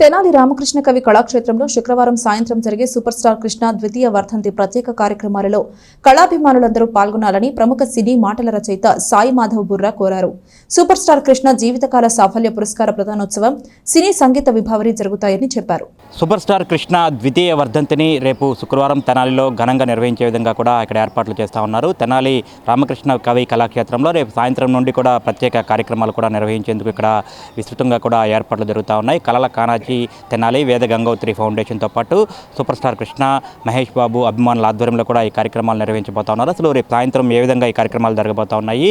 తెనాలి రామకృష్ణ కవి కళాక్షేత్రంలో శుక్రవారం సాయంత్రం జరిగే సూపర్ స్టార్ కృష్ణ ద్వితీయ వర్ధంతి ప్రత్యేక కార్యక్రమాలలో కళాభిమానులందరూ పాల్గొనాలని ప్రముఖ సినీ మాటల రచయిత సాయి మాధవ్ బుర్రా కోరారు. సూపర్ స్టార్ కృష్ణ జీవితకాల సాఫల్య పురస్కార ప్రదానోత్సవం సినీ సంగీత విభావరి జరుగుతాయని చెప్పారు. సూపర్ స్టార్ కృష్ణ ద్వితీయ వర్ధంతిని రేపు శుక్రవారం తెనాలిలో ఘనంగా నిర్వహించే విధంగా కూడా ఇక్కడ ఏర్పాట్లు చేస్తూ ఉన్నారు. తెనాలి రామకృష్ణ కవి కళాక్షేత్రంలో రేపు సాయంత్రం నుండి కూడా ప్రత్యేక కార్యక్రమాలు కూడా నిర్వహించేందుకు ఇక్కడ విస్తృతంగా కూడా ఏర్పాట్లు జరుగుతూ ఉన్నాయి. కళల కానాచి తెనాలి వేద గంగోత్రి ఫౌండేషన్తో పాటు సూపర్ స్టార్ కృష్ణ మహేష్ బాబు అభిమానుల ఆధ్వర్యంలో కూడా ఈ కార్యక్రమాలు నిర్వహించబోతా ఉన్నారు. అసలు రేపు సాయంత్రం ఏ విధంగా ఈ కార్యక్రమాలు జరగబోతా ఉన్నాయి?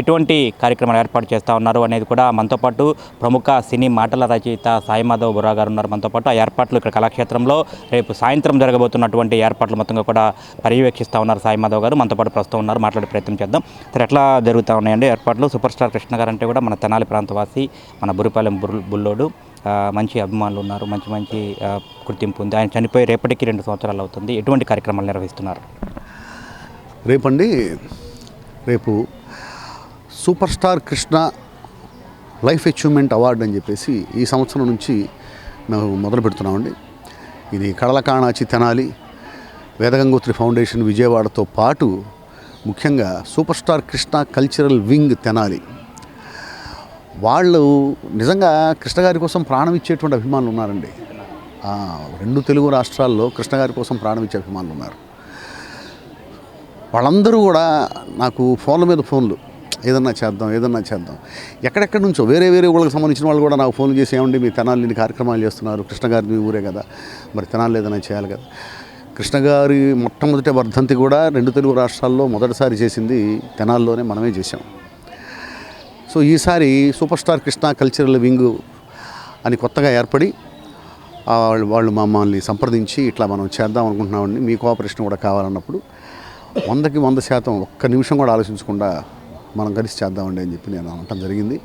ఎటువంటి కార్యక్రమాలు ఏర్పాటు చేస్తూ ఉన్నారు అనేది కూడా మనతో పాటు ప్రముఖ సినీ మాటల రచయిత సాయిమాధవ్ బురా గారు ఉన్నారు. మనతో పాటు ఆ ఏర్పాట్లు ఇక్కడ కళాక్షేత్రంలో రేపు సాయంత్రం జరగబోతున్నటువంటి ఏర్పాట్లు మొత్తంగా కూడా పర్యవేక్షిస్తూ ఉన్నారు సాయిమాధవ్ గారు. మనతో పాటు ప్రస్తుతం ఉన్నారు. మాట్లాడే ప్రయత్నం చేద్దాం. సరే ఎట్లా జరుగుతూ ఉన్నాయండి ఏర్పాట్లు? సూపర్ స్టార్ కృష్ణ గారు అంటే కూడా మన తెనాలి ప్రాంతవాసి మన బురిపాలెం బుర్ బుల్లోడు. మంచి అభిమానులు ఉన్నారు మంచి మంచి గుర్తింపు ఉంది. ఆయన చనిపోయి రేపటికి రెండు సంవత్సరాలు అవుతుంది. ఎటువంటి కార్యక్రమాలు నిర్వహిస్తున్నారు? రేపండి రేపు super star Krishna life achievement award అని చెప్పేసి ఈ సంవత్సరం నుంచి మేము మొదలు పెడుతున్నామండి. ఇది కడలకాణాచి తెనాలి వేదగంగోత్రి ఫౌండేషన్ విజయవాడతో పాటు ముఖ్యంగా super star Krishna cultural wing Tenali. వాళ్ళు నిజంగా కృష్ణ గారి కోసం ప్రాణం ఇచ్చేటువంటి అభిమానులు ఉన్నారండి. రెండు తెలుగు రాష్ట్రాల్లో కృష్ణ గారి కోసం ప్రాణం ఇచ్చే అభిమానులు ఉన్నారు. వాళ్ళందరూ కూడా నాకు ఫోన్ల మీద ఫోన్లు. ఏదన్నా చేద్దాం ఏదన్నా చేద్దాం. ఎక్కడెక్కడి నుంచో వేరే వేరే ఊళ్ళకి సంబంధించిన వాళ్ళు కూడా నాకు ఫోన్ చేసి ఏమండి మీ తెనాలి ఇన్ని కార్యక్రమాలు చేస్తున్నారు కృష్ణ గారి మీ ఊరే కదా మరి తెనాలి ఏదైనా చేయాలి కదా. కృష్ణ గారి మొట్టమొదటి వర్ధంతి కూడా రెండు తెలుగు రాష్ట్రాల్లో మొదటిసారి చేసింది తెనాల్లోనే మనమే చేసాం సో ఈసారి super star Krishna cultural wing అని కొత్తగా ఏర్పడి వాళ్ళు వాళ్ళు మమ్మల్ని సంప్రదించి ఇట్లా మనం చేద్దాం అనుకుంటున్నామండి. మీ కోఆపరేషన్ కూడా కావాలన్నప్పుడు వందకి వంద శాతం ఒక్క నిమిషం కూడా ఆలోచించకుండా మనం కలిసి చేద్దామండి అని చెప్పి నేను అనటం జరిగింది.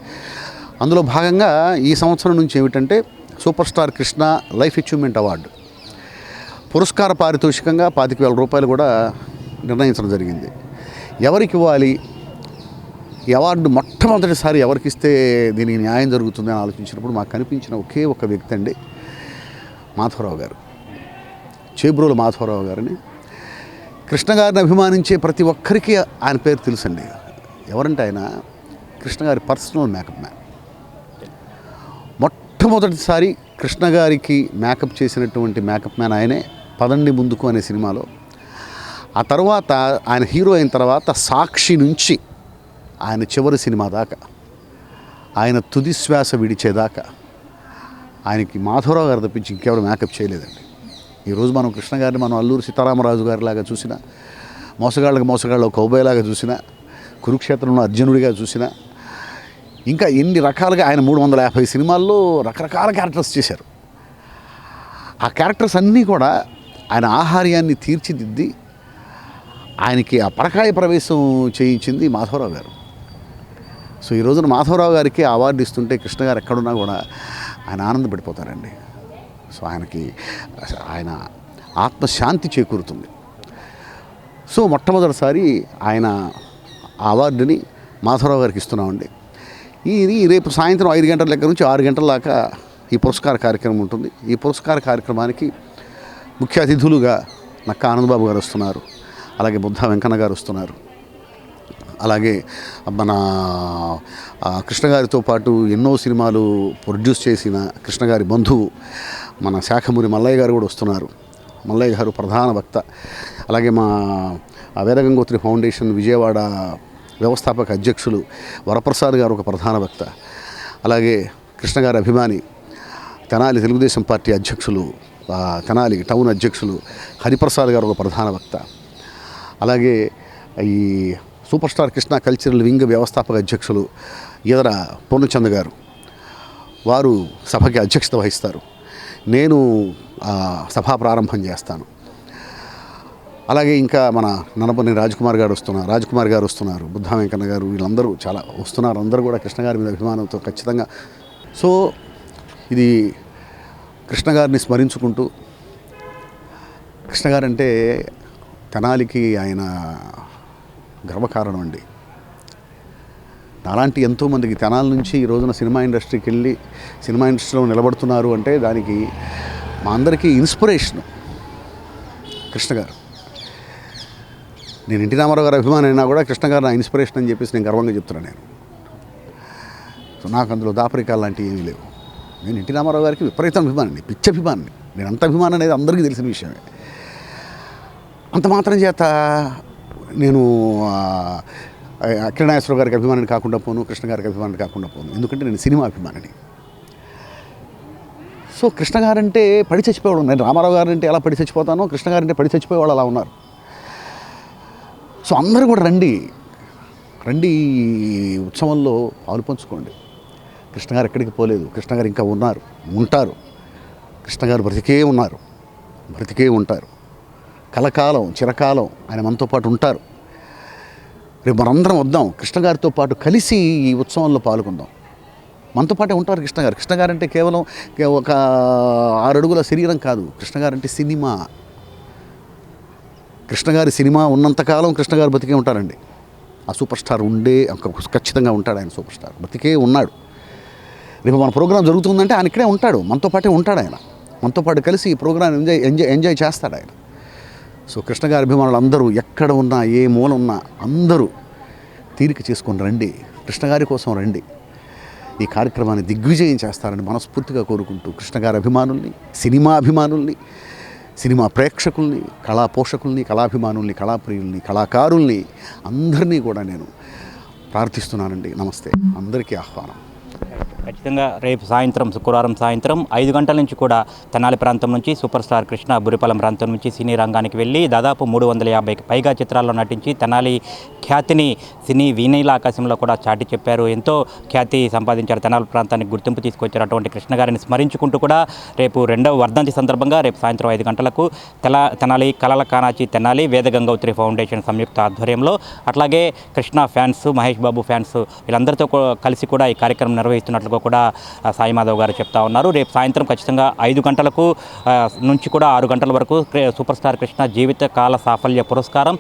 అందులో భాగంగా ఈ సంవత్సరం నుంచి ఏమిటంటే super star Krishna life achievement award పురస్కార పారితోషికంగా పాతిక వేల రూపాయలు కూడా నిర్ణయించడం జరిగింది. ఎవరికి ఇవ్వాలి? ఈ అవార్డు మొట్టమొదటిసారి ఎవరికిస్తే దీనికి న్యాయం జరుగుతుందని ఆలోచించినప్పుడు మాకు కనిపించిన ఒకే ఒక వ్యక్తి అండి మాధవరావు గారు. చేబ్రోలు మాధవరావు గారిని. కృష్ణ గారిని అభిమానించే ప్రతి ఒక్కరికి ఆయన పేరు తెలుసండి. ఎవరంటే ఆయన? కృష్ణ గారి పర్సనల్ మేకప్ మ్యాన్. మొట్టమొదటిసారి కృష్ణ గారికి మేకప్ చేసినటువంటి మేకప్ మ్యాన్ ఆయనే పదండి ముందుకు అనే సినిమాలో. ఆ తర్వాత ఆయన హీరో అయిన తర్వాత సాక్షి నుంచి ఆయన చివరి సినిమా దాకా. ఆయన తుది శ్వాస విడిచేదాకా. ఆయనకి మాధవరావు గారు తప్పించి ఇంకెవరు మేకప్ చేయలేదండి. ఈరోజు మనం కృష్ణ గారిని మనం అల్లూరు సీతారామరాజు గారిలాగా చూసినా మోసగాళ్ళకి మోసగాళ్ళ కౌబాయ్లాగా చూసిన కురుక్షేత్రంలో అర్జునుడిగా చూసినా ఇంకా ఎన్ని రకాలుగా ఆయన మూడు వందల యాభై సినిమాల్లో రకరకాల క్యారెక్టర్స్ చేశారు. ఆ క్యారెక్టర్స్ అన్నీ కూడా ఆయన ఆహార్యాన్ని తీర్చిదిద్ది ఆయనకి ఆ పరకాయ ప్రవేశం చేయించింది మాధవరావు గారు. సో ఈ రోజున మాధవరావు గారికి అవార్డు ఇస్తుంటే కృష్ణ గారు ఎక్కడున్నా కూడా ఆయన ఆనందపడిపోతారండి. సో ఆయనకి ఆయన ఆత్మశాంతి చేకూరుతుంది. సో మొట్టమొదటిసారి ఆయన అవార్డుని మాధవరావు గారికి ఇస్తున్నామండి. ఇది రేపు సాయంత్రం ఐదు గంటల దగ్గర నుంచి ఆరు గంటల దాకా ఈ పురస్కార కార్యక్రమం ఉంటుంది. ఈ పురస్కార కార్యక్రమానికి ముఖ్య అతిథులుగా నక్క ఆనందబాబు గారు వస్తున్నారు. అలాగే బుద్ధ వెంకన్న గారు వస్తున్నారు. అలాగే మన కృష్ణగారితో కృష్ణ గారితో పాటు ఎన్నో సినిమాలు ప్రొడ్యూస్ చేసిన కృష్ణగారి బంధువు మన శాఖమూరి మల్లయ్య గారు కూడా వస్తున్నారు. మల్లయ్య గారు ప్రధాన వక్త. అలాగే మా ఆ వేదగంగోత్రి ఫౌండేషన్ విజయవాడ వ్యవస్థాపక అధ్యక్షులు వరప్రసాద్ గారు ఒక ప్రధాన వక్త. అలాగే కృష్ణగారి అభిమాని తెనాలి తెలుగుదేశం పార్టీ అధ్యక్షులు తెనాలి టౌన్ అధ్యక్షులు హరిప్రసాద్ గారు ఒక ప్రధాన వక్త. అలాగే ఈ super star Krishna cultural wing వ్యవస్థాపక అధ్యక్షులు ఈదర పూర్ణచంద్ గారు. వారు సభకి అధ్యక్షత వహిస్తారు. నేను సభ సభా ప్రారంభం చేస్తాను. అలాగే ఇంకా మన ననపల్లి రాజ్కుమార్ గారు వస్తున్నారు. రాజ్కుమార్ గారు వస్తున్నారు. బుద్ధ వెంకన్న గారు వీళ్ళందరూ చాలా వస్తున్నారు. అందరూ కూడా కృష్ణ గారి మీద అభిమానంతో ఖచ్చితంగా. సో ఇది కృష్ణ గారిని స్మరించుకుంటూ కృష్ణ గారంటే తెనాలికి ఆయన గర్వకారణం అండి. అలాంటి ఎంతోమందికి తెనాల నుంచి ఈ రోజున సినిమా ఇండస్ట్రీకి వెళ్ళి సినిమా ఇండస్ట్రీలో నిలబడుతున్నారు అంటే దానికి మా అందరికీ ఇన్స్పిరేషన్ కృష్ణ గారు. నేను ఎన్టీ రామారావు గారి అభిమాని అయినా కూడా కృష్ణ గారు నా ఇన్స్పిరేషన్ అని చెప్పేసి నేను గర్వంగా చెప్తున్నాను నేను. సో నాకు అందులో దాపరికాలు లాంటివి ఏమీ లేవు. నేను ఎన్టీ రామారావు గారికి విపరీత అభిమానిని పిచ్చి అభిమానిని. నేను అంత అభిమానం అనేది అందరికీ తెలిసిన విషయమే. అంత మాత్రం చేత నేను ఆ, గారికి అభిమానిని కాకుండా పోను కృష్ణ గారికి అభిమానిని కాకుండా పోను. ఎందుకంటే నేను సినిమా అభిమానిని. సో కృష్ణ గారంటే పడి చచ్చిపోయాడు నేను రామారావు గారంటే ఎలా పడి చచ్చిపోతానో కృష్ణ గారంటే పడి చచ్చిపోయేవాళ్ళు అలా ఉన్నారు. సో అందరూ కూడా రండి. రండి ఉత్సవంలో పాలు పంచుకోండి. కృష్ణ గారు ఎక్కడికి పోలేదు. కృష్ణ గారు ఇంకా ఉన్నారు. ఉంటారు. కృష్ణ గారు బ్రతికే ఉన్నారు. బ్రతికే ఉంటారు. కలకాలం చిరకాలం ఆయన మనతో పాటు ఉంటారు. రేపు మనందరం వద్దాం. కృష్ణ గారితో పాటు కలిసి ఈ ఉత్సవంలో పాల్గొందాం. మనతో పాటే ఉంటారు కృష్ణ గారు. కృష్ణ అంటే కేవలం ఒక ఆరు అడుగుల శరీరం కాదు. కృష్ణగారు అంటే సినిమా. కృష్ణ గారి సినిమా ఉన్నంతకాలం కృష్ణ గారు బతికే ఉంటారండి. ఆ సూపర్ స్టార్ ఉండే ఒక- ఖచ్చితంగా ఉంటాడు ఆయన సూపర్ స్టార్ బతికే ఉన్నాడు. రేపు మన ప్రోగ్రాం జరుగుతుందంటే ఆయన ఇక్కడే ఉంటాడు. మనతో పాటే ఉంటాడు ఆయన. మనతో పాటు కలిసి ఈ ప్రోగ్రాం ఎంజాయ్ ఎంజాయ్ ఎంజాయ్ చేస్తాడు ఆయన. సో కృష్ణ గారి అభిమానులు అందరూ ఎక్కడ ఉన్నా ఏ మూల ఉన్నా అందరూ తీరిక చేసుకొని రండి. కృష్ణ గారి కోసం రండి. ఈ కార్యక్రమాన్ని దిగ్విజయం చేస్తారని మనస్ఫూర్తిగా కోరుకుంటూ కృష్ణ గారి అభిమానుల్ని సినిమా అభిమానుల్ని సినిమా ప్రేక్షకుల్ని కళా పోషకుల్ని కళాభిమానుల్ని కళాప్రియుల్ని కళాకారుల్ని అందరినీ కూడా నేను ప్రార్థిస్తున్నానండి. నమస్తే. అందరికీ ఆహ్వానం. ఖచ్చితంగా రేపు సాయంత్రం శుక్రవారం సాయంత్రం ఐదు గంటల నుంచి కూడా తెనాలి ప్రాంతం నుంచి సూపర్ స్టార్ కృష్ణ బురిపాలెం ప్రాంతం నుంచి సినీ రంగానికి వెళ్ళి దాదాపు మూడు వందల యాభైకి పైగా చిత్రాల్లో నటించి తెనాలి ఖ్యాతిని సినీ వీణైల ఆకాశంలో కూడా చాటి చెప్పారు. ఎంతో ఖ్యాతి సంపాదించారు తెనాలి ప్రాంతానికి గుర్తింపు తీసుకొచ్చారు అటువంటి కృష్ణ గారిని స్మరించుకుంటూ కూడా రేపు రెండవ వర్ధంతి సందర్భంగా రేపు సాయంత్రం ఐదు గంటలకు తెల తెనాలి కలల కానాచి తెనాలి వేద గంగోత్రి ఫౌండేషన్ సంయుక్త ఆధ్వర్యంలో అట్లాగే కృష్ణ ఫ్యాన్స్ మహేష్ బాబు ఫ్యాన్స్ వీళ్ళందరితో కలిసి కూడా ఈ కార్యక్రమం నిర్వహిస్తున్నట్లు నిర్వహిస్తున్నట్లుగా కూడా సాయి మాధవ్ గారు చెప్తా ఉన్నారు. రేపు సాయంత్రం ఖచ్చితంగా ఐదు గంటలకు నుంచి కూడా ఆరు గంటల వరకు సూపర్ స్టార్ కృష్ణ జీవిత కాల సాఫల్య పురస్కారం.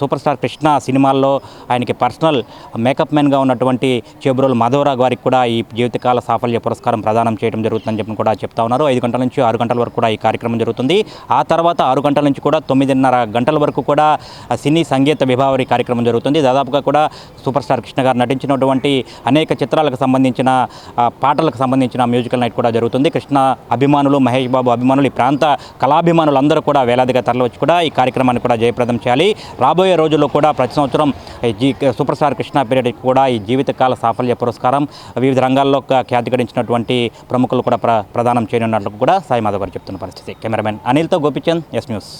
సూపర్ స్టార్ కృష్ణ సినిమాల్లో ఆయనకి పర్సనల్ మేకప్ మ్యాన్గా ఉన్నటువంటి చేబురోలు మాధవరావు గారికి కూడా ఈ జీవితకాల సాఫల్య పురస్కారం ప్రదానం చేయడం జరుగుతుందని చెప్పి కూడా చెప్తా ఉన్నారు. ఐదు గంటల నుంచి ఆరు గంటల వరకు కూడా ఈ కార్యక్రమం జరుగుతుంది. ఆ తర్వాత ఆరు గంటల నుంచి కూడా తొమ్మిదిన్నర గంటల వరకు కూడా సినీ సంగీత విభావరి కార్యక్రమం జరుగుతుంది. దాదాపుగా కూడా సూపర్ స్టార్ కృష్ణ గారు నటించినటువంటి అనేక చిత్రాలకు సంబంధించిన పాటలకు సంబంధించిన మ్యూజికల్ నైట్ కూడా జరుగుతుంది. కృష్ణ అభిమానులు మహేష్ బాబు అభిమానులు ఈ ప్రాంత కళాభిమానులు అందరూ కూడా వేలాదిగా తరలివచ్చి కూడా ఈ కార్యక్రమాన్ని కూడా జయప్రదం చేయాలి. రాబోయే రోజుల్లో కూడా ప్రతి సంవత్సరం ఈ జీ సూపర్ స్టార్ కృష్ణ పీరియడ్ కూడా ఈ జీవితకాల సాఫల్య పురస్కారం వివిధ రంగాల్లో ఖ్యాతి గడించినటువంటి ప్రముఖులు కూడా ప్ర ప్రదానం చేయనున్నట్లు కూడా సాయి మాధవ్ గారు చెప్తున్న పరిస్థితి. కెమెరామెన్ అనిల్తో గోపిచంద్ ఎస్ న్యూస్.